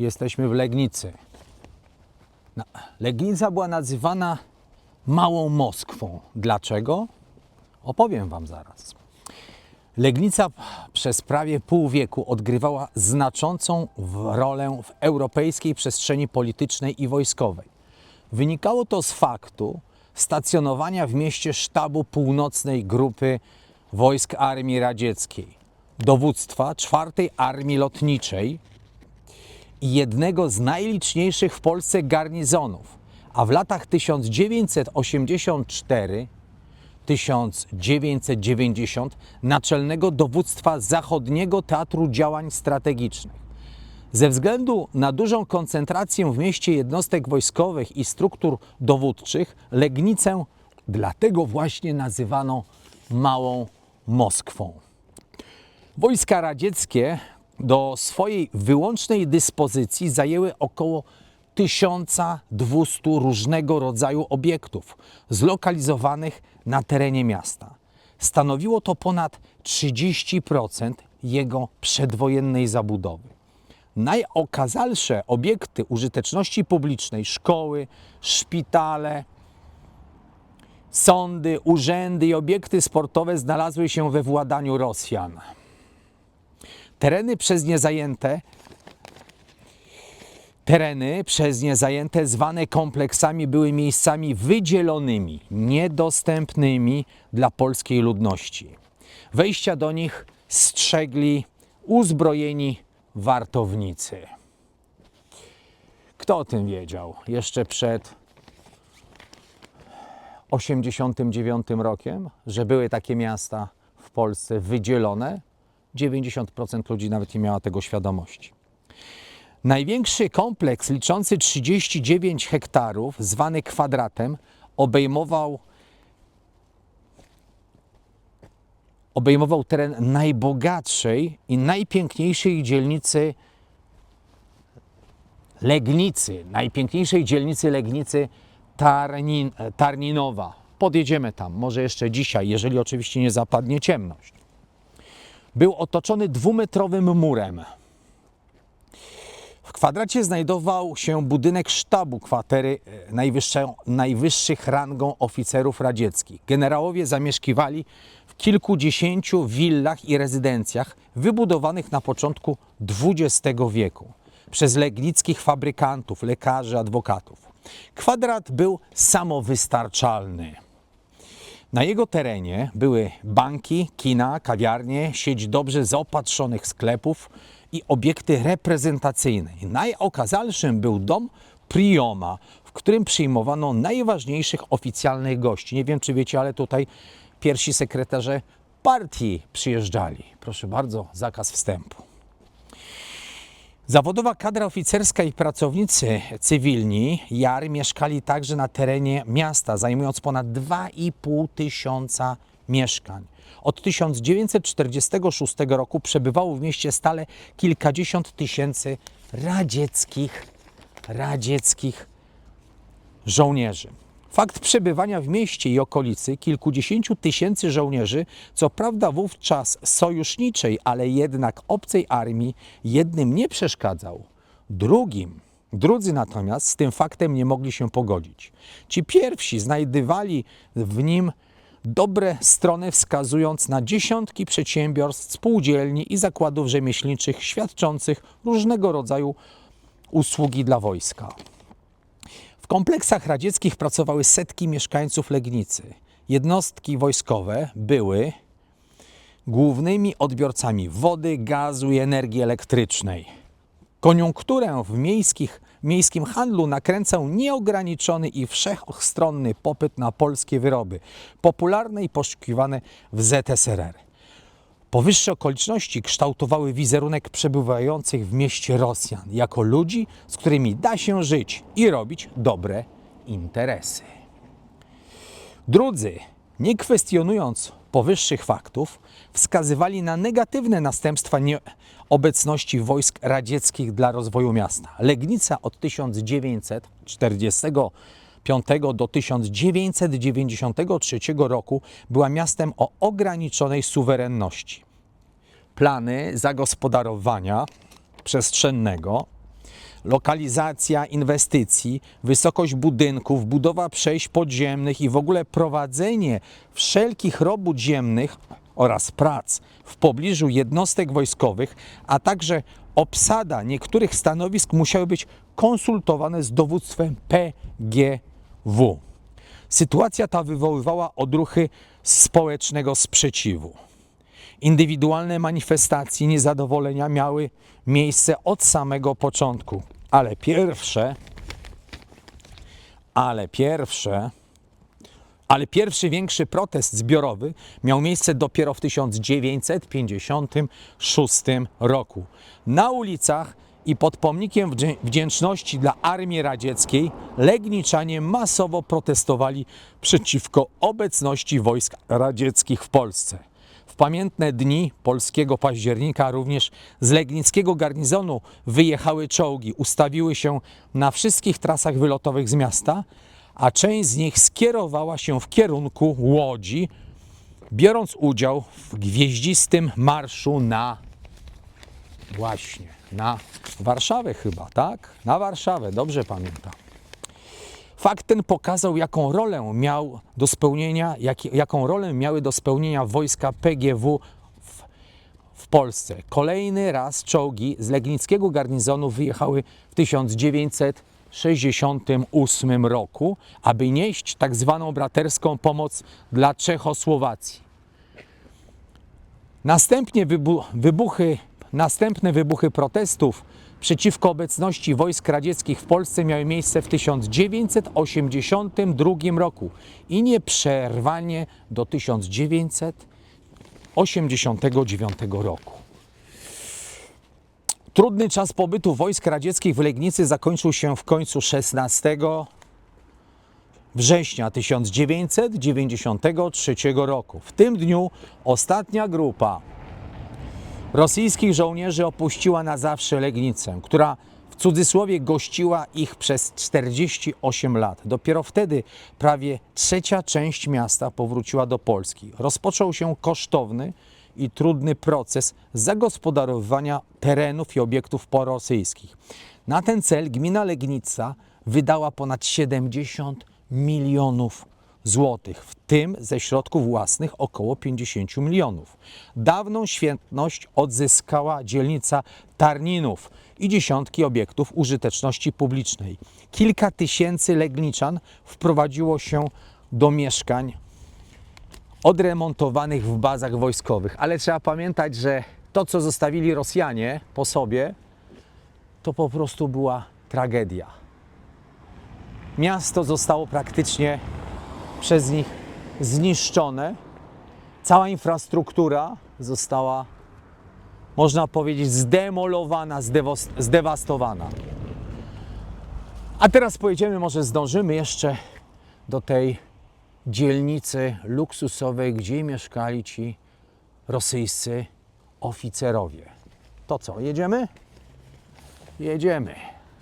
Jesteśmy w Legnicy. Legnica była nazywana Małą Moskwą. Dlaczego? Opowiem Wam zaraz. Legnica przez prawie pół wieku odgrywała znaczącą rolę w europejskiej przestrzeni politycznej i wojskowej. Wynikało to z faktu stacjonowania w mieście sztabu północnej grupy wojsk Armii Radzieckiej, dowództwa czwartej Armii Lotniczej jednego z najliczniejszych w Polsce garnizonów, a w latach 1984 1990 Naczelnego Dowództwa Zachodniego Teatru Działań Strategicznych. Ze względu na dużą koncentrację w mieście jednostek wojskowych i struktur dowódczych, Legnicę dlatego właśnie nazywano Małą Moskwą. Wojska radzieckie do swojej wyłącznej dyspozycji zajęły około 1200 różnego rodzaju obiektów zlokalizowanych na terenie miasta. Stanowiło to ponad 30% jego przedwojennej zabudowy. Najokazalsze obiekty użyteczności publicznej, szkoły, szpitale, sądy, urzędy i obiekty sportowe znalazły się we władaniu Rosjan. Tereny przez nie zajęte Tereny przez nie zajęte, zwane kompleksami, były miejscami wydzielonymi, niedostępnymi dla polskiej ludności. Wejścia do nich strzegli uzbrojeni wartownicy. Kto o tym wiedział jeszcze przed 89 rokiem, że były takie miasta w Polsce wydzielone? 90% ludzi nawet nie miała tego świadomości. Największy kompleks liczący 39 hektarów, zwany kwadratem, obejmował, obejmował teren najbogatszej i najpiękniejszej dzielnicy Legnicy, najpiękniejszej dzielnicy Legnicy Tarnin, Tarninowa. Podjedziemy tam, może jeszcze dzisiaj, jeżeli oczywiście nie zapadnie ciemność. Był otoczony dwumetrowym murem. W kwadracie znajdował się budynek sztabu kwatery e, najwyższych rangą oficerów radzieckich. Generałowie zamieszkiwali w kilkudziesięciu willach i rezydencjach wybudowanych na początku XX wieku przez legnickich fabrykantów, lekarzy, adwokatów. Kwadrat był samowystarczalny. Na jego terenie były banki, kina, kawiarnie, sieć dobrze zaopatrzonych sklepów i obiekty reprezentacyjne. Najokazalszym był dom Prioma, w którym przyjmowano najważniejszych oficjalnych gości. Nie wiem, czy wiecie, ale tutaj pierwsi sekretarze partii przyjeżdżali. Proszę bardzo, zakaz wstępu. Zawodowa kadra oficerska i pracownicy cywilni JAR mieszkali także na terenie miasta, zajmując ponad 2,5 tysiąca mieszkań. Od 1946 roku przebywało w mieście stale kilkadziesiąt tysięcy radzieckich, radzieckich żołnierzy. Fakt przebywania w mieście i okolicy kilkudziesięciu tysięcy żołnierzy, co prawda wówczas sojuszniczej, ale jednak obcej armii, jednym nie przeszkadzał, drugim. Drudzy natomiast z tym faktem nie mogli się pogodzić. Ci pierwsi znajdywali w nim dobre strony, wskazując na dziesiątki przedsiębiorstw, spółdzielni i zakładów rzemieślniczych świadczących różnego rodzaju usługi dla wojska. Kompleksach radzieckich pracowały setki mieszkańców Legnicy. Jednostki wojskowe były głównymi odbiorcami wody, gazu i energii elektrycznej. Koniunkturę w miejskich, miejskim handlu nakręcał nieograniczony i wszechstronny popyt na polskie wyroby, popularne i poszukiwane w ZSRR. Powyższe okoliczności kształtowały wizerunek przebywających w mieście Rosjan jako ludzi, z którymi da się żyć i robić dobre interesy. Drudzy, nie kwestionując powyższych faktów, wskazywali na negatywne następstwa nieobecności wojsk radzieckich dla rozwoju miasta. Legnica od 1945 do 1993 roku była miastem o ograniczonej suwerenności. Plany zagospodarowania przestrzennego lokalizacja inwestycji, wysokość budynków, budowa przejść podziemnych i w ogóle prowadzenie wszelkich robót ziemnych oraz prac w pobliżu jednostek wojskowych, a także obsada niektórych stanowisk musiały być konsultowane z dowództwem PGW. Sytuacja ta wywoływała odruchy społecznego sprzeciwu. Indywidualne manifestacje niezadowolenia miały miejsce od samego początku, ale pierwsze, ale pierwsze, ale pierwszy większy protest zbiorowy miał miejsce dopiero w 1956 roku. Na ulicach i pod pomnikiem wdzię- wdzięczności dla Armii Radzieckiej Legniczanie masowo protestowali przeciwko obecności wojsk radzieckich w Polsce. W pamiętne dni polskiego października również z legnickiego garnizonu wyjechały czołgi, ustawiły się na wszystkich trasach wylotowych z miasta, a część z nich skierowała się w kierunku Łodzi, biorąc udział w gwieździstym marszu na właśnie na Warszawę chyba, tak? Na Warszawę, dobrze pamiętam. Fakt ten pokazał, jaką rolę miał do spełnienia, jak, jaką rolę miały do spełnienia wojska PGW w, w Polsce. Kolejny raz czołgi z legnickiego garnizonu wyjechały w 1968 roku, aby nieść tak zwaną braterską pomoc dla Czechosłowacji. Następnie wybu- wybuchy, następne wybuchy protestów przeciwko obecności wojsk radzieckich w Polsce miały miejsce w 1982 roku i nieprzerwanie do 1989 roku. Trudny czas pobytu wojsk radzieckich w Legnicy zakończył się w końcu 16 września 1993 roku. W tym dniu ostatnia grupa rosyjskich żołnierzy opuściła na zawsze Legnicę, która w cudzysłowie gościła ich przez 48 lat. Dopiero wtedy prawie trzecia część miasta powróciła do Polski. Rozpoczął się kosztowny i trudny proces zagospodarowywania terenów i obiektów porosyjskich. Na ten cel gmina Legnica wydała ponad 70 milionów złotych, w tym ze środków własnych około 50 milionów. Dawną świetność odzyskała dzielnica Tarninów i dziesiątki obiektów użyteczności publicznej. Kilka tysięcy Legniczan wprowadziło się do mieszkań odremontowanych w bazach wojskowych. Ale trzeba pamiętać, że to, co zostawili Rosjanie po sobie, to po prostu była tragedia. Miasto zostało praktycznie przez nich zniszczone. Cała infrastruktura została, można powiedzieć, zdemolowana, zdewastowana. A teraz pojedziemy, może zdążymy jeszcze do tej dzielnicy luksusowej, gdzie mieszkali ci rosyjscy oficerowie. To co, jedziemy? Jedziemy.